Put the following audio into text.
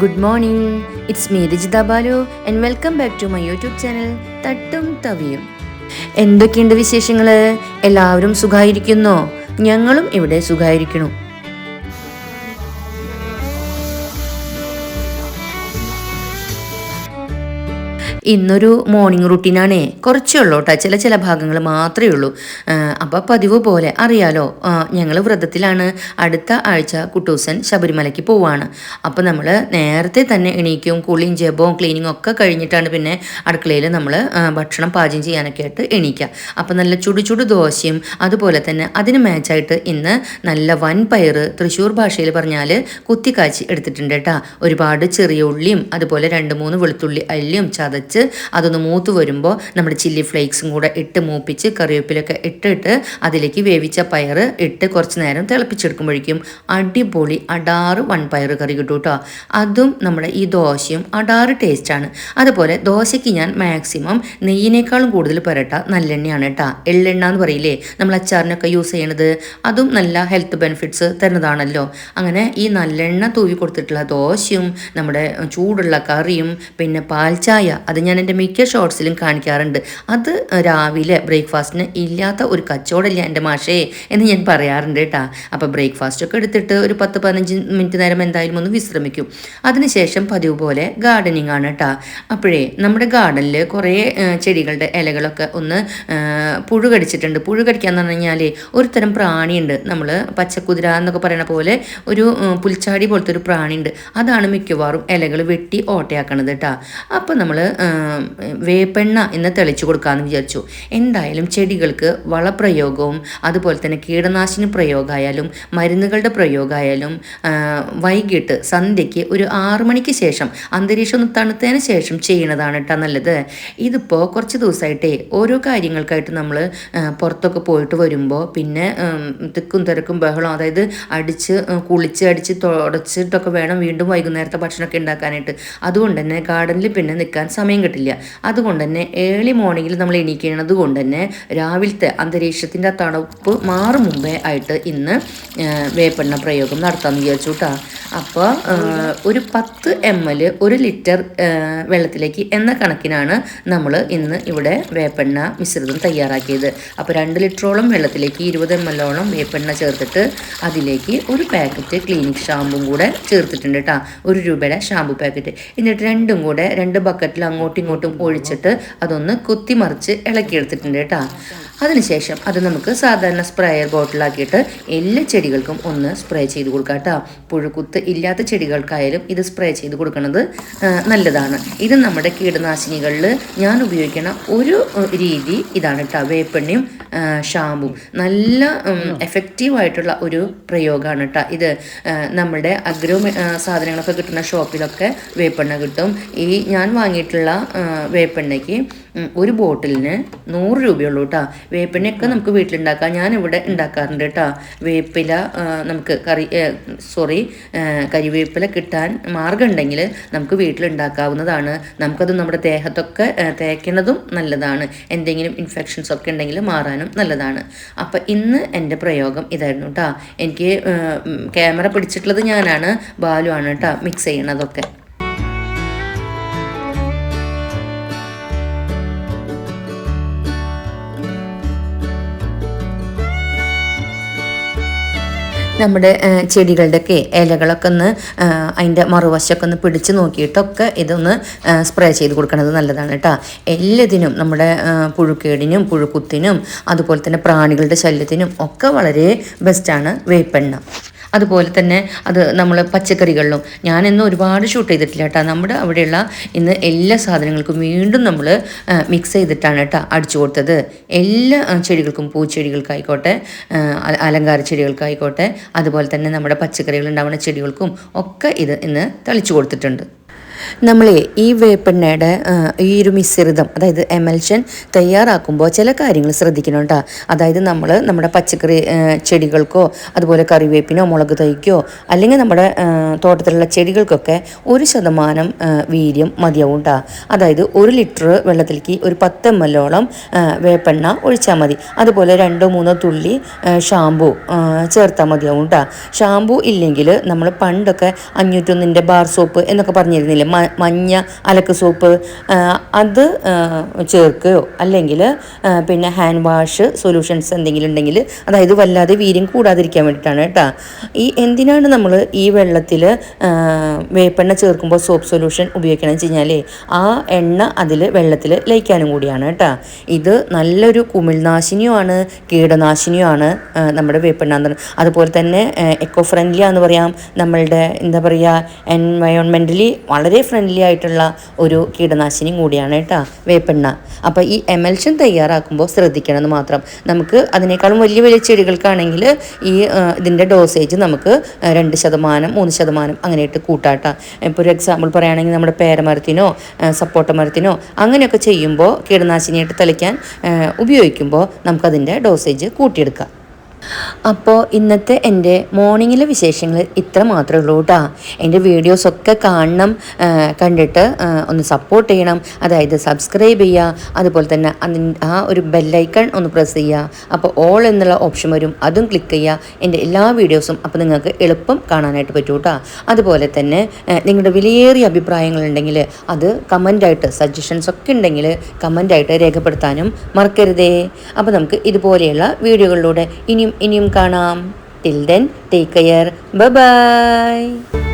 Good morning it's me Rajitha Balu and welcome back to my YouTube channel തട്ടും തവിയും എന്തൊക്കെയുണ്ട് വിശേഷങ്ങൾ എല്ലാവരും സുഖമായിരിക്കുന്നോ ഞങ്ങളും ഇവിടെ സുഖമായിരിക്കണു ഇന്നൊരു മോർണിംഗ് റുട്ടീനാണ് കുറച്ചേ ഉള്ളൂ കേട്ടോ ചില ചില ഭാഗങ്ങൾ മാത്രമേ ഉള്ളൂ. അപ്പോൾ പതിവ് പോലെ അറിയാലോ. ഞങ്ങൾ വ്രതത്തിലാണ് അടുത്ത ആഴ്ച കുട്ടൂസൻ ശബരിമലയ്ക്ക് പോവാണ്. അപ്പോൾ നമ്മൾ നേരത്തെ തന്നെ എണീക്കും കുളിയും ജപവും ക്ലീനിങ്ങും ഒക്കെ കഴിഞ്ഞിട്ടാണ് പിന്നെ അടുക്കളയിൽ നമ്മൾ ഭക്ഷണം പാചകം ചെയ്യാനൊക്കെ ആയിട്ട് എണീക്കുക അപ്പോൾ നല്ല ചുടു ചുടു ദോശയും അതുപോലെ തന്നെ അതിന് മാച്ചായിട്ട് ഇന്ന് നല്ല വൻ പയറ് തൃശ്ശൂർ ഭാഷയിൽ പറഞ്ഞാൽ കുത്തിക്കാച്ചി എടുത്തിട്ടുണ്ട് കേട്ടോ ഒരുപാട് ചെറിയ ഉള്ളിയും അതുപോലെ രണ്ട് മൂന്ന് വെളുത്തുള്ളി അല്ലിയും ചതച്ച് വെച്ച് അതൊന്ന് മൂത്ത് വരുമ്പോൾ നമ്മൾ ചില്ലി ഫ്ലേക്സും കൂടെ ഇട്ട് മൂപ്പിച്ച് കറിവേപ്പിലൊക്കെ ഇട്ടിട്ട് അതിലേക്ക് വേവിച്ച പയർ ഇട്ട് കുറച്ച് നേരം തിളപ്പിച്ചെടുക്കുമ്പോഴേക്കും അടിപൊളി അടാറ് വൺ പയർ കറി കിട്ടും കേട്ടോ. അതും നമ്മുടെ ഈ ദോശയും അടാറ് ടേസ്റ്റാണ് അതുപോലെ ദോശയ്ക്ക് ഞാൻ മാക്സിമം നെയ്യിനേക്കാളും കൂടുതൽ പുരട്ട നല്ലെണ്ണയാണ് കേട്ടോ. എള്ളെണ്ണ എന്ന് പറയില്ലേ? നമ്മൾ അച്ചാറിനൊക്കെ യൂസ് ചെയ്യണത്. അതും നല്ല ഹെൽത്ത് ബെനിഫിറ്റ്സ് തരുന്നതാണല്ലോ. അങ്ങനെ ഈ നല്ലെണ്ണ തൂവി കൊടുത്തിട്ടുള്ള ദോശയും നമ്മുടെ ചൂടുള്ള കറിയും പിന്നെ പാൽച്ചായ അത് ഞാൻ എന്റെ മിക്ക ഷോർട്സിലും കാണിക്കാറുണ്ട്. അത് രാവിലെ ബ്രേക്ക്ഫാസ്റ്റിന് ഇല്ലാത്ത ഒരു കച്ചവടമില്ല എന്റെ മാഷേ എന്ന് ഞാൻ പറയാറുണ്ട് കേട്ടാ. അപ്പോൾ ബ്രേക്ക്ഫാസ്റ്റ് ഒക്കെ എടുത്തിട്ട് ഒരു പത്ത് പതിനഞ്ച് മിനിറ്റ് നേരം എന്തായാലും ഒന്ന് വിശ്രമിക്കും. അതിനുശേഷം പതിവ് പോലെ ഗാർഡനിങ് ആണ് കേട്ടാ. അപ്പോഴേ നമ്മുടെ ഗാർഡനിൽ കുറേ ചെടികളുടെ ഇലകളൊക്കെ ഒന്ന് പുഴു കടിച്ചിട്ടുണ്ട്. പുഴു കടിക്കാന്ന് പറഞ്ഞു കഴിഞ്ഞാൽ ഒരു തരം പ്രാണിയുണ്ട്. നമ്മൾ പച്ചക്കുതിര എന്നൊക്കെ പറയുന്ന പോലെ ഒരു പുൽച്ചാടി പോലത്തെ ഒരു പ്രാണിയുണ്ട്. അതാണ് മിക്കവാറും ഇലകൾ വെട്ടി ഓട്ടയാക്കണത് കേട്ടാ. അപ്പോൾ നമ്മൾ വേപ്പെണ്ണ എന്ന് തെളിച്ചു കൊടുക്കാമെന്ന് വിചാരിച്ചു. എന്തായാലും ചെടികൾക്ക് വളപ്രയോഗവും അതുപോലെ തന്നെ കീടനാശിനി പ്രയോഗമായാലും മരുന്നുകളുടെ പ്രയോഗമായാലും വൈകിട്ട് സന്ധ്യയ്ക്ക് ഒരു ആറു മണിക്ക് ശേഷം അന്തരീക്ഷം ഒന്ന് തണുത്തതിന് ശേഷം ചെയ്യുന്നതാണ് കേട്ടോ നല്ലത്. ഇതിപ്പോൾ കുറച്ച് ദിവസമായിട്ടേ ഓരോ കാര്യങ്ങൾക്കായിട്ട് നമ്മൾ പുറത്തൊക്കെ പോയിട്ട് വരുമ്പോൾ പിന്നെ തിക്കും തിരക്കും ബഹളം അതായത് അടിച്ച് കുളിച്ച് അടിച്ച് തുടച്ചിട്ടൊക്കെ വേണം വീണ്ടും വൈകുന്നേരത്തെ ഭക്ഷണമൊക്കെ ഉണ്ടാക്കാനായിട്ട്. അതുകൊണ്ട് തന്നെ ഗാർഡനിൽ പിന്നെ നിൽക്കാൻ സമയം കിട്ടില്ല. അതുകൊണ്ട് തന്നെ ഏർലി മോർണിംഗിൽ നമ്മൾ എണീക്കുന്നത് കൊണ്ട് തന്നെ രാവിലത്തെ അന്തരീക്ഷത്തിന്റെ തണുപ്പ് മാറും മുമ്പേ ആയിട്ട് ഇന്ന് വേപ്പെണ്ണ പ്രയോഗം നടത്താമെന്ന് വിചാരിച്ചു കേട്ടോ അപ്പോൾ ഒരു പത്ത് എം എൽ ഒരു ലിറ്റർ വെള്ളത്തിലേക്ക് എന്ന കണക്കിനാണ് നമ്മൾ ഇന്ന് ഇവിടെ വേപ്പെണ്ണ മിശ്രിതം തയ്യാറാക്കിയത്. അപ്പോൾ രണ്ട് ലിറ്ററോളം വെള്ളത്തിലേക്ക് ഇരുപത് എം എല്ലോളം വേപ്പെണ്ണ ചേർത്തിട്ട് അതിലേക്ക് ഒരു പാക്കറ്റ് ക്ലീനിക് ഷാമ്പും കൂടെ ചേർത്തിട്ടുണ്ട് കേട്ടോ ഒരു രൂപയുടെ ഷാമ്പു പാക്കറ്റ് എന്നിട്ട് രണ്ടും കൂടെ രണ്ട് ബക്കറ്റിൽ അങ്ങോട്ടും ഇങ്ങോട്ടും ഒഴിച്ചിട്ട് അതൊന്ന് കുത്തിമറിച്ച് ഇളക്കിയെടുത്തിട്ടുണ്ട് കേട്ടോ. അതിനുശേഷം അത് നമുക്ക് സാധാരണ സ്പ്രേയർ ബോട്ടിലാക്കിയിട്ട് എല്ലാ ചെടികൾക്കും ഒന്ന് സ്പ്രേ ചെയ്ത് കൊടുക്കാം കേട്ടോ. പുഴുക്കുത്ത് ഇല്ലാത്ത ചെടികൾക്കായാലും ഇത് സ്പ്രേ ചെയ്ത് കൊടുക്കുന്നത് നല്ലതാണ്. ഇത് നമ്മുടെ കീടനാശിനികളിൽ ഞാൻ ഉപയോഗിക്കുന്ന ഒരു രീതി ഇതാണ് കേട്ടോ. വേപ്പെണ്ണയും ഷാമ്പും. നല്ല എഫക്റ്റീവ് ആയിട്ടുള്ള ഒരു പ്രയോഗമാണ് കേട്ടോ ഇത്. നമ്മുടെ അഗ്രോ സാധനങ്ങളൊക്കെ കിട്ടുന്ന ഷോപ്പിലൊക്കെ വേപ്പെണ്ണ കിട്ടും. ഈ ഞാൻ വാങ്ങിയിട്ടുള്ള വേപ്പെണ്ണയ്ക്ക് ഒരു ബോട്ടിലിന് നൂറ് രൂപയുള്ളൂ കേട്ടോ. വേപ്പിനൊക്കെ നമുക്ക് വീട്ടിലുണ്ടാക്കാം. ഞാൻ ഇവിടെ ഉണ്ടാക്കാറുണ്ട് കേട്ടോ. വേപ്പില നമുക്ക് കറി സോറി കരിവേപ്പില കിട്ടാൻ മാർഗം ഉണ്ടെങ്കിൽ നമുക്ക് വീട്ടിലുണ്ടാക്കാവുന്നതാണ്. നമുക്കത് നമ്മുടെ ദേഹത്തൊക്കെ തേക്കുന്നതും നല്ലതാണ്. എന്തെങ്കിലും ഇൻഫെക്ഷൻസ് ഒക്കെ ഉണ്ടെങ്കിൽ മാറാനും നല്ലതാണ്. അപ്പം ഇന്ന് എന്റെ പ്രയോഗം ഇതായിരുന്നു കേട്ടോ. എനിക്ക് ക്യാമറ പിടിച്ചിട്ടുള്ളത് ഞാനാണ്. ബാലു ആണ് കേട്ടോ. മിക്സ് ചെയ്യണതൊക്കെ. നമ്മുടെ ചെടികളുടെയൊക്കെ ഇലകളൊക്കെ ഒന്ന് അതിന്റെ മറുവശമൊക്കെ ഒന്ന് പിടിച്ച് നോക്കിയിട്ടൊക്കെ ഇതൊന്ന് സ്പ്രേ ചെയ്ത് കൊടുക്കുന്നത് നല്ലതാണ് കേട്ടോ. എല്ലാത്തിനും നമ്മുടെ പുഴുക്കേടിനും പുഴുക്കുത്തിനും അതുപോലെ തന്നെ പ്രാണികളുടെ ശല്യത്തിനും ഒക്കെ വളരെ ബെസ്റ്റാണ് വേപ്പെണ്ണ. അതുപോലെ തന്നെ അത് നമ്മൾ പച്ചക്കറികളിലും. ഞാൻ ഇന്ന് ഒരുപാട് ഷൂട്ട് ചെയ്തിട്ടില്ല കേട്ടോ. നമ്മുടെ അവിടെയുള്ള ഇന്ന് എല്ലാ സാധനങ്ങൾക്കും വീണ്ടും നമ്മൾ മിക്സ് ചെയ്തിട്ടാണ് കേട്ടോ അടിച്ചു കൊടുത്തത്. എല്ലാ ചെടികൾക്കും പൂച്ചെടികൾക്കായിക്കോട്ടെ അലങ്കാര ചെടികൾക്കായിക്കോട്ടെ അതുപോലെ തന്നെ നമ്മുടെ പച്ചക്കറികൾ ഉണ്ടാവുന്ന ചെടികൾക്കും ഒക്കെ ഇത് ഇന്ന് തളിച്ചു കൊടുത്തിട്ടുണ്ട്. നമ്മളെ ഈ വേപ്പെണ്ണയുടെ ഈ ഒരു മിശ്രിതം അതായത് എമൽഷൻ തയ്യാറാക്കുമ്പോൾ ചില കാര്യങ്ങൾ ശ്രദ്ധിക്കണം കേട്ടോ അതായത് നമ്മൾ നമ്മുടെ പച്ചക്കറി ചെടികൾക്കോ അതുപോലെ കറിവേപ്പിനോ മുളക് തൈക്കോ അല്ലെങ്കിൽ നമ്മുടെ തോട്ടത്തിലുള്ള ചെടികൾക്കൊക്കെ ഒരു ശതമാനം വീര്യം മതിയാവും കേട്ടോ അതായത് ഒരു ലിറ്റർ വെള്ളത്തിലേക്ക് ഒരു പത്ത് എം എല്ലോളം വേപ്പെണ്ണ ഒഴിച്ചാൽ മതി. അതുപോലെ രണ്ടോ മൂന്നോ തുള്ളി ഷാംപു ചേർത്താൽ മതിയാവും കേട്ടോ ഷാമ്പു ഇല്ലെങ്കിൽ നമ്മൾ പണ്ടൊക്കെ അഞ്ഞൂറ്റൊന്നിന്റെ ബാർ സോപ്പ് എന്നൊക്കെ പറഞ്ഞിരുന്നില്ലേ? മഞ്ഞ അലക്ക് സോപ്പ് അത് ചേർക്കുകയോ അല്ലെങ്കിൽ പിന്നെ ഹാൻഡ് വാഷ് സൊല്യൂഷൻസ് എന്തെങ്കിലും ഉണ്ടെങ്കിൽ അതായത് വല്ലാതെ വീര്യം കൂടാതിരിക്കാൻ വേണ്ടിയിട്ടാണ് കേട്ടോ. ഈ എന്തിനാണ് നമ്മൾ ഈ വെള്ളത്തിൽ വേപ്പെണ്ണ ചേർക്കുമ്പോൾ സോപ്പ് സൊല്യൂഷൻ ഉപയോഗിക്കണം വെച്ച് കഴിഞ്ഞാൽ ആ എണ്ണ അതിൽ വെള്ളത്തിൽ ലയിക്കാനും കൂടിയാണ് കേട്ടോ. ഇത് നല്ലൊരു കുമിൾനാശിനിയുമാണ് കീടനാശിനിയുമാണ് നമ്മുടെ വേപ്പെണ്ണ എന്ന് അതുപോലെ തന്നെ എക്കോ ഫ്രണ്ട്ലി പറയാം. നമ്മളുടെ എന്താ പറയുക എൻവയോൺമെന്റലി വളരെ ഫ്രണ്ട്ലി ആയിട്ടുള്ള ഒരു കീടനാശിനിയും കൂടിയാണ് കേട്ടോ വേപ്പെണ്ണ. അപ്പോൾ ഈ എമൽഷൻ തയ്യാറാക്കുമ്പോൾ ശ്രദ്ധിക്കണംന്ന മാത്രം. നമുക്ക് അതിനേക്കാളും വലിയ വലിയ ചെടികൾക്കാണെങ്കിൽ ഈ ഇതിന്റെ ഡോസേജ് നമുക്ക് രണ്ട് ശതമാനം മൂന്ന് ശതമാനം അങ്ങനെയായിട്ട് കൂട്ടാട്ട ഇപ്പോൾ ഒരു എക്സാമ്പിൾ പറയുകയാണെങ്കിൽ നമ്മുടെ പേരമരത്തിനോ സപ്പോട്ട മരത്തിനോ അങ്ങനെയൊക്കെ ചെയ്യുമ്പോൾ കീടനാശിനിയായിട്ട് തളിക്കാൻ ഉപയോഗിക്കുമ്പോൾ നമുക്കതിന്റെ ഡോസേജ് കൂട്ടിയെടുക്കാം. അപ്പോൾ ഇന്നത്തെ എന്റെ മോർണിംഗിലെ വിശേഷങ്ങൾ ഇത്ര മാത്രമേ ഉള്ളൂ കേട്ടോ. എന്റെ വീഡിയോസൊക്കെ കാണണം കണ്ടിട്ട് ഒന്ന് സപ്പോർട്ട് ചെയ്യണം. അതായത് സബ്സ്ക്രൈബ് ചെയ്യുക അതുപോലെ തന്നെ ആ ഒരു ബെല്ലൈക്കൺ ഒന്ന് പ്രസ് ചെയ്യുക. അപ്പോൾ ഓൾ എന്നുള്ള ഓപ്ഷൻ വരും അതും ക്ലിക്ക് ചെയ്യുക. എന്റെ എല്ലാ വീഡിയോസും അപ്പോൾ നിങ്ങൾക്ക് എളുപ്പം കാണാനായിട്ട് പറ്റും കേട്ടോ. അതുപോലെ തന്നെ നിങ്ങളുടെ വിലയേറിയ അഭിപ്രായങ്ങളുണ്ടെങ്കിൽ അത് കമന്റായിട്ട് സജഷൻസ് ഒക്കെ ഉണ്ടെങ്കിൽ കമന്റായിട്ട് രേഖപ്പെടുത്താനും മറക്കരുതേ. അപ്പോൾ നമുക്ക് ഇതുപോലെയുള്ള വീഡിയോകളിലൂടെ ഇനിയും ഇനിയും കാണാം. Till then take care bye